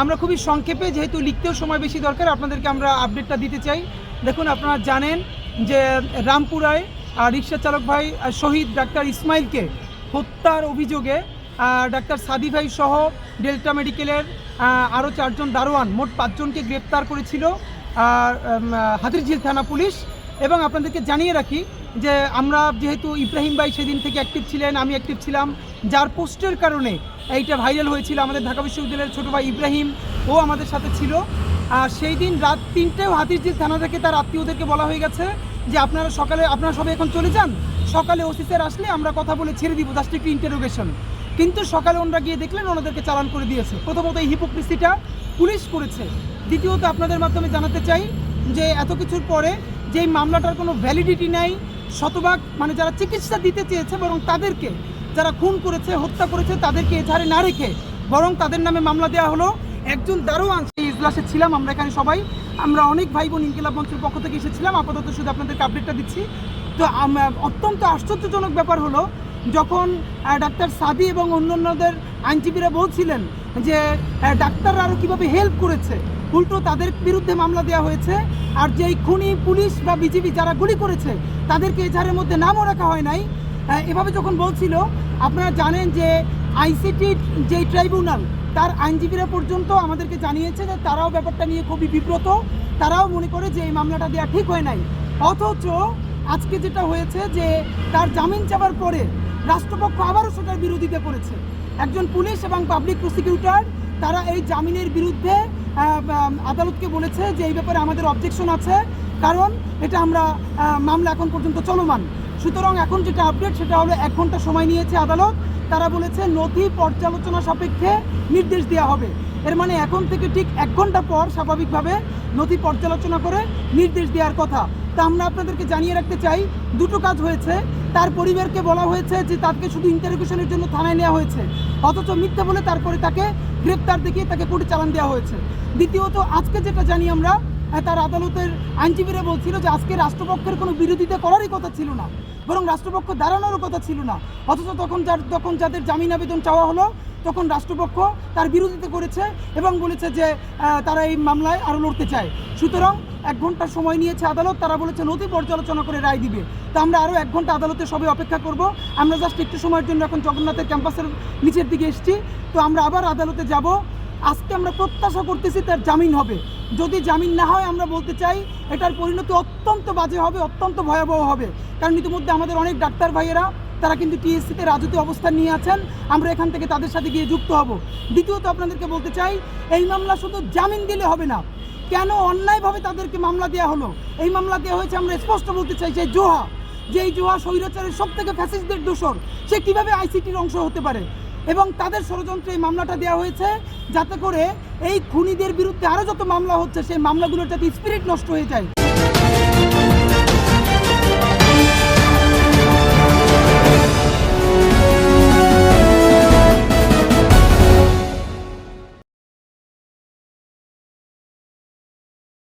আমরা খুবই সংক্ষেপে, যেহেতু লিখতেও সময় বেশি দরকার, আপনাদেরকে আমরা আপডেটটা দিতে চাই। দেখুন, আপনারা জানেন যে রামপুরায় রিক্সা চালক ভাই শহীদ ডাক্তার ইসমাইলকে হত্যার অভিযোগে ডাক্তার সাদি ভাই সহ ডেল্টা মেডিকেলের আরও চারজন দারোয়ান, মোট পাঁচজনকে গ্রেপ্তার করেছিল হাতিরঝিল থানা পুলিশ। এবং আপনাদেরকে জানিয়ে রাখি যে আমরা যেহেতু ইব্রাহিম ভাই সেদিন থেকে অ্যাক্টিভ ছিলেন, আমি অ্যাক্টিভ ছিলাম যার পোস্টের কারণে এইটা ভাইরাল হয়েছিল আমাদের ঢাকা বিশ্ববিদ্যালয়ের ছোটো ভাই ইব্রাহিম। ও আমাদের সাথে ছিল। আর সেই দিন রাত তিনটেও হাতিরঝিল থানা থেকে তার আত্মীয়দেরকে বলা হয়ে গেছে যে, আপনারা সকালে, আপনারা সবাই এখন চলে যান। সকালে ওসিসের আসলে আমরা কথা বলে ছেড়ে দিব জাস্ট একটু ইন্টারোগেশন কিন্তু সকালে ওনারা গিয়ে দেখলেন, ওনাদেরকে চালান করে দিয়েছে। প্রথমত এই হিপোক্রিসিটা পুলিশ করেছে। দ্বিতীয়ত আপনাদের মাধ্যমে জানাতে চাই যে, এত কিছুর পরে যে এই মামলাটার কোনো ভ্যালিডিটি নাই, শতভাগ মানে যারা চিকিৎসা দিতে চেয়েছে বরং তাদেরকে যারা খুন করেছে, হত্যা করেছে, তাদেরকে এধারে না রেখে বরং তাদের নামে মামলা দেওয়া হলো। একজন দারোয়ান, সেই ইজলাসে ছিলাম আমরা এখানে সবাই। আমরা অনেক ভাই বোন ইনকিলাব মঞ্চের পক্ষ থেকে এসেছিলাম। আপাতত শুধু আপনাদেরকে আপডেটটা দিচ্ছি। তো অত্যন্ত আশ্চর্যজনক ব্যাপার হলো, যখন ডাক্তার সাদি এবং অন্যান্যদের আইনজীবীরা বলছিলেন যে ডাক্তাররা আরও কীভাবে হেল্প করেছে, উল্টো তাদের বিরুদ্ধে মামলা দেওয়া হয়েছে। আর যেই খুনি, পুলিশ বা বিজিবি যারা গুলি করেছে, তাদেরকে এজাহারের মধ্যে নামও রাখা হয় নাই। এভাবে যখন বলছিল, আপনারা জানেন যে আইসিটির যেই ট্রাইব্যুনাল তার আইনজীবীরা পর্যন্ত আমাদেরকে জানিয়েছে যে তারাও ব্যাপারটা নিয়ে খুবই বিব্রত। তারাও মনে করে যে এই মামলাটা দেওয়া ঠিক হয় নাই। অথচ আজকে যেটা হয়েছে যে তার জামিন চাবার পরে রাষ্ট্রপক্ষ আবারও সেটার বিরোধিতা করেছে। একজন পুলিশ এবং পাবলিক প্রসিকিউটর তারা এই জামিনের বিরুদ্ধে আদালতকে বলেছে যে এই ব্যাপারে আমাদের অবজেকশন আছে, কারণ এটা আমরা মামলা এখন পর্যন্ত চলমান। সুতরাং এখন যেটা আপডেট সেটা হলো এক ঘণ্টা সময় নিয়েছে আদালত। তারা বলেছে, নথি পর্যালোচনা সাপেক্ষে নির্দেশ দেওয়া হবে। এর মানে এখন থেকে ঠিক এক ঘণ্টা পর স্বাভাবিকভাবে নথি পর্যালোচনা করে নির্দেশ দেওয়ার কথা। তা আমরা আপনাদেরকে জানিয়ে রাখতে চাই, দুটো কাজ হয়েছে। তার পরিবারকে বলা হয়েছে যে, তাকে শুধু ইন্টারোগেশনের জন্য থানায় নেওয়া হয়েছে। অথচ মিথ্যা বলে তারপরে তাকে গ্রেপ্তার দেখিয়ে তাকে কোর্টে চালান দেওয়া হয়েছে। দ্বিতীয়ত, আজকে যেটা জানি আমরা তার আদালতের আইনজীবীরা বলছিল যে আজকে রাষ্ট্রপক্ষের কোনো বিরোধিতা করারই কথা ছিল না, বরং রাষ্ট্রপক্ষ দাঁড়ানোরও কথা ছিল না। অথচ তখন যার, তখন যাদের জামিন আবেদন চাওয়া হলো, তখন রাষ্ট্রপক্ষ তার বিরোধিতা করেছে এবং বলেছে যে তারা এই মামলায় আরও লড়তে চায়। সুতরাং এক ঘণ্টা সময় নিয়েছে আদালত, তারা বলেছে নথি পর্যালোচনা করে রায় দিবে। তো আমরা আরও এক ঘণ্টা আদালতে সবাই অপেক্ষা করব। আমরা জাস্ট একটু সময়ের জন্য এখন জগন্নাথের ক্যাম্পাসের নিচের দিকে এসেছি। তো আমরা আবার আদালতে যাব। আজকে আমরা প্রত্যাশা করতেছি তার জামিন হবে। যদি জামিন না হয়, আমরা বলতে চাই এটার পরিণতি অত্যন্ত বাজে হবে, অত্যন্ত ভয়াবহ হবে। কারণ ইতিমধ্যে আমাদের অনেক ডাক্তার ভাইয়েরা, তারা কিন্তু টিএসসিতে রাজত্ব অবস্থান নিয়ে আছেন। আমরা এখান থেকে তাদের সাথে গিয়ে যুক্ত হব। দ্বিতীয়ত আপনাদেরকে বলতে চাই, এই মামলা শুধু জামিন দিলে হবে না, কেন অন্যায়ভাবে তাদেরকে মামলা দেওয়া হলো? এই মামলা দেওয়া হয়েছে, আমরা স্পষ্ট বলতে চাই যে জোহা যে এই জোহা স্বৈরাচারের সব থেকে ফ্যাসিস্টদের দোষর, সে কীভাবে আইসিটির অংশ হতে পারে? এবং তাদের ষড়যন্ত্রে এই মামলাটা দেওয়া হয়েছে যাতে করে এই খুনিদের বিরুদ্ধে আরও যত মামলা হচ্ছে, সেই মামলাগুলোর যাতে স্পিরিট নষ্ট হয়ে যায়।